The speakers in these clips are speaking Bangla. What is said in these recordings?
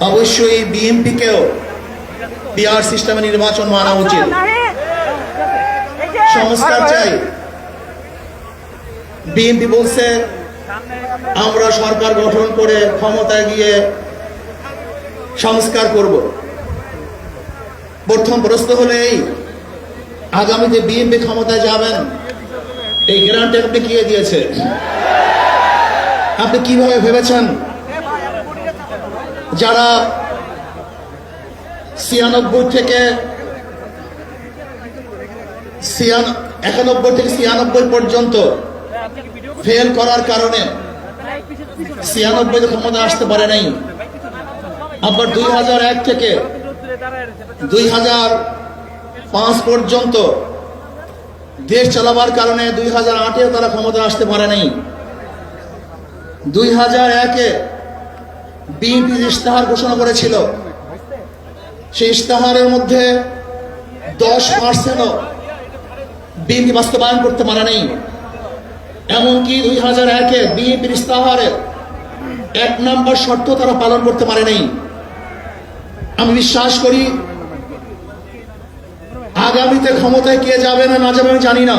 অবশ্যই বিএনপিকেও বিআর সিস্টেমে নির্বাচন মানা উচিত। সংস্কার চাই। বিএনপি বলছে, আমরা সরকার গঠন করে ক্ষমতায় গিয়ে সংস্কার করব। প্রথম প্রশ্ন হলো এই, আগামীতে বিএনপি ক্ষমতায় যাবেন? এই গ্যারান্টি আপনি কে দিয়েছে আপনি কীভাবে ভেবেছেন? যারা ছিয়ানব্বই থেকে একানব্বই থেকে ছিয়ানব্বই পর্যন্ত ফেল করার কারণে ছিয়ানব্বই ক্ষমতা আসতে পারে নাই, আবার দুই হাজার এক থেকে দুই হাজার পাঁচ পর্যন্ত দেশ চালাবার কারণে দুই হাজার আটেও তারা ক্ষমতা আসতে পারে নাই। দুই হাজার একে বিএনপি ইশতেহার ঘোষণা করেছিল, সেই ইশতেহারের মধ্যে দশ পার্সেন্টও বিএনপি বাস্তবায়ন করতে পারে নাই। এমনকি দুই হাজার একে বিএনপির ইশতেহারের এক নম্বর শর্ত তারা পালন করতে পারে নাই। আমি বিশ্বাস করি, আগামীতে ক্ষমতায় কে যাবে না না যাবে আমি জানি না।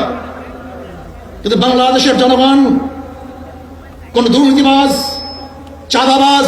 কিন্তু বাংলাদেশের জনগণ, কোন দুর্নীতিবাজ, চাঁদাবাজ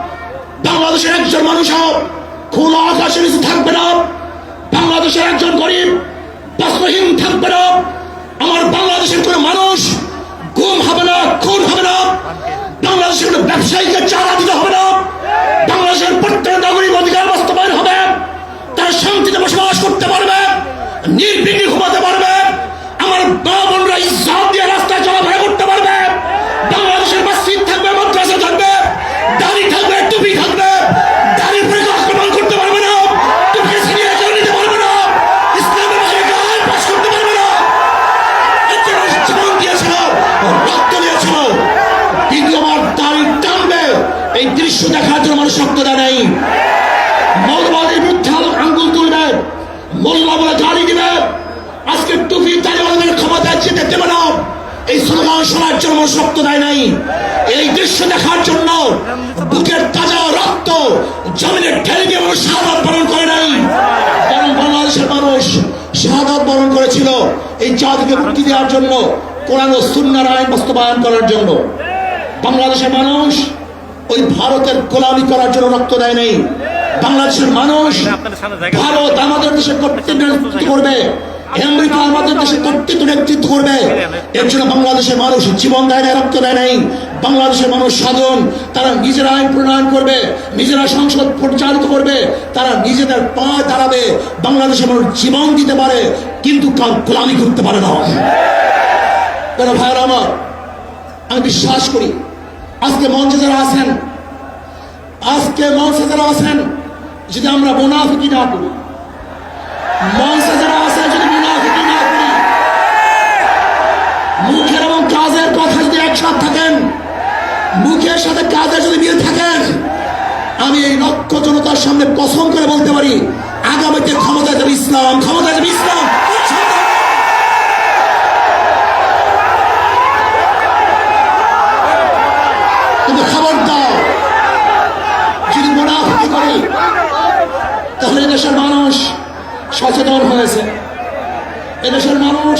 বাংলাদেশের একজন মানুষ খোলা আকাশের নিচে থাকবে না। বাংলাদেশের একজন গরিব বস্ত্রহীন থাকবে না। আমার বাংলাদেশের কোনো মানুষ গুম হবে না, খুন হবে না। বাংলাদেশের কোনো ব্যবসায়ীকে চারা দিতে হবে না। শোনার জন্য রক্ত দেয় নাই। এই দৃশ্য দেখার জন্য বুকের তাজা রক্ত জমিনে ঠেলে দিয়ে মানুষ শাহাদ বরণ করে নাই। কারণ বাংলাদেশের মানুষ শাহাদ বরণ করেছিল এই জাতিকে মুক্তি দেওয়ার জন্য কোরআন ও সুন্নার আইন বাস্তবায়ন করার জন্য। বাংলাদেশের মানুষ ওই ভারতের গোলামি করার জন্য রক্ত দেয় নাই। বাংলাদেশের মানুষ ভারত আমাদের দেশে কর্তৃত্ব করবে। দেশে করবে বাংলাদেশের মানুষ জীবন দেয় নাই। বাংলাদেশের মানুষ সাধন, তারা প্রণয়ন করবে, নিজেরা করবে, তারা নিজেদের পা দাঁড়াবে। বাংলাদেশের মানুষ জীবন দিতে পারে, কিন্তু কার গোলামি করতে পারে না। কেন ভাইয়ের আমার, আমি বিশ্বাস করি, আজকে মঞ্চে যারা আছেন, আজকে মঞ্চে যারা আছেন, যদি আমরা মুনাফিকি না করি, মঞ্চে যারা কাজের কথা যদি একসাথে থাকেন, মুখের সাথে কাজের যদি মিল থাকেন আমি এই লক্ষ জনতার সামনে কসম করে বলতে পারি, আগামীতে ক্ষমতা যাবে ইসলাম ক্ষমতা যাবে ইসলাম কিন্তু এদেশের মানুষ সচেতন হয়েছে। এদেশের মানুষ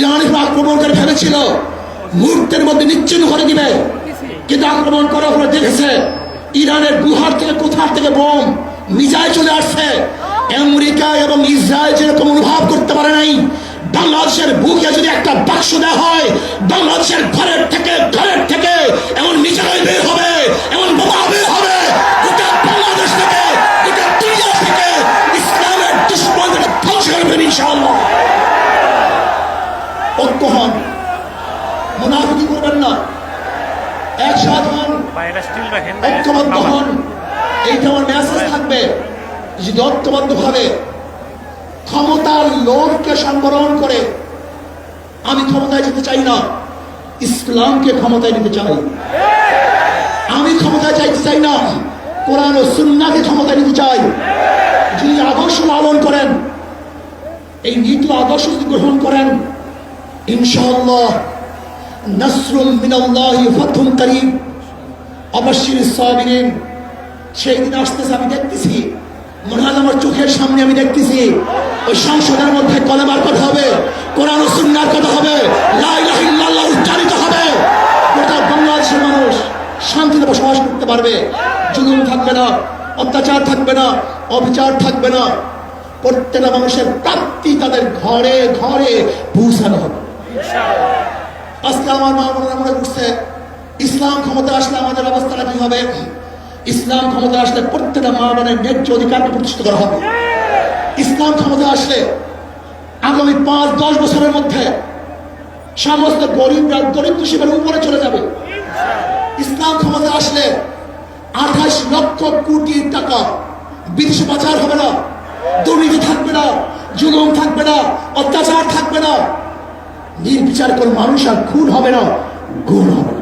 উপর আক্রমণ করে ভেবেছিল মুহূর্তের মধ্যে নিশ্চিন্ন করে দিবে। কিন্তু আক্রমণ করার পরে দেখেছে, ইরানের গুহার থেকে কোথার থেকে বোম মিজাইল চলে আসছে। আমেরিকা এবং ইসরায়েল যেরকম অনুভব করতে পারে নাই, বাংলাদেশের বুকে যদি একটা বাক্স দেওয়া হয়, বাংলাদেশের ঘরের থেকে ঘরের থেকে এমন মিসাইল বের হবে, এমন বোমা ঐক্যবদ্ধ হন। এইটা আমার মেসেজ থাকবে। যদি ঐক্যবদ্ধ ভাবে ক্ষমতার লোভকে সংবরণ করে আমি ক্ষমতায় যেতে চাই না ইসলামকে ক্ষমতায় নিতে চাই। আমি ক্ষমতায় চাইতে চাই না কোরআন ও সুন্নাকে ক্ষমতায় নিতে চাই। যিনি আদর্শ লালন করেন এই নীতি আদর্শ যদি গ্রহণ করেন ইনশাআল্লাহ নসরুল মিনাল্লাহি ফাতহুন করিম অবশ্যই সাবিরিন সেই আসতেছে, আমি দেখতেছি। মনে আমার চোখের সামনে আমি দেখতেছি। ওই সংসদের মধ্যে কলেমার কথা হবে, কোরআন সুন্নার কথা হবে, লা ইলাহা ইল্লাল্লাহ উচ্চারিত হবে। গোটা বাংলাদেশের মানুষ শান্তিতে বসবাস করতে পারবে। জুলুম থাকবে না, অত্যাচার থাকবে না, অবিচার থাকবে না। প্রত্যেকটা মানুষের প্রাপ্তি তাদের ঘরে ঘরে পৌঁছানো হবে। আজকে আমার মা বোনেরা মনে করছে ইসলাম ক্ষমতা আসলে আমাদের অবস্থাটা কি হবে? ইসলাম ক্ষমতা আসলে প্রত্যেকটা মা বোনের ন্যায্য অধিকারকে প্রতিষ্ঠিত করা হবে। ইসলাম ক্ষমতা আসলে আগামী পাঁচ, দশ বছরের মধ্যে সমস্ত গরিবরা দরিদ্র শিবের উপরে চলে যাবে। ইসলাম ক্ষমতা আসলে আঠাশ লক্ষ কোটি টাকা বিদেশে পাচার হবে না, দুর্নীতি থাকবে না, জুলুম থাকবে না, অত্যাচার থাকবে না। নির্বিচার কোন মানুষ আর খুন হবে না গুণ হবে না।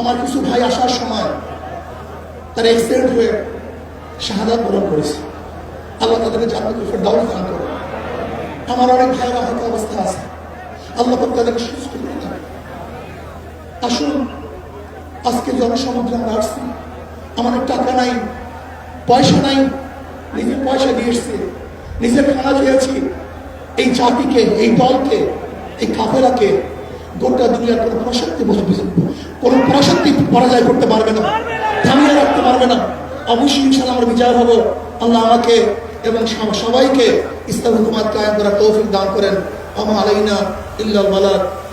আমার কিছু ভাই আসার সময় তার এক্সিডেন্ট হয়ে শাহাদাত বরণ করেছে। আল্লাহ তাদেরকে জান্নাতুল ফেরদাউস দান করে আমার অনেক ভাইয়েরা হয়তো অবস্থা আছে। আল্লাহ তাদেরকে সুস্থ করে দেন আসুন, আজকে জনসমুদ্রে আমরা আসছি আমাদের টাকা নাই, পয়সা নাই, নিজের পয়সা দিয়ে এসছি, নিজের খানা খেয়েছি, এই জাতিকে, এই দলকে, এই কাফেরাকে গোটা দুনিয়ার কোনো পরাশক্তি কোনো পরাজয় করতে পারবে না, থামিয়ে রাখতে পারবে না। অবশ্যই ইনশাল্লাহ আমার বিচার হব। আল্লাহ আমাকে এবং সবাইকে ইসলাম হুকুমাত কায়েম করার তৌফিক দান করেন। আমা আলাইনা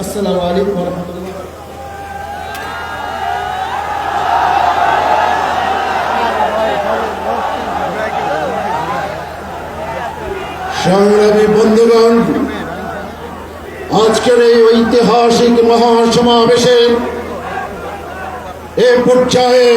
আসসালামু আলাইকুম রাহমাতুল্লাহ। আজকের এই ঐতিহাসিক মহাসমাবেশে এ পর্যায়ে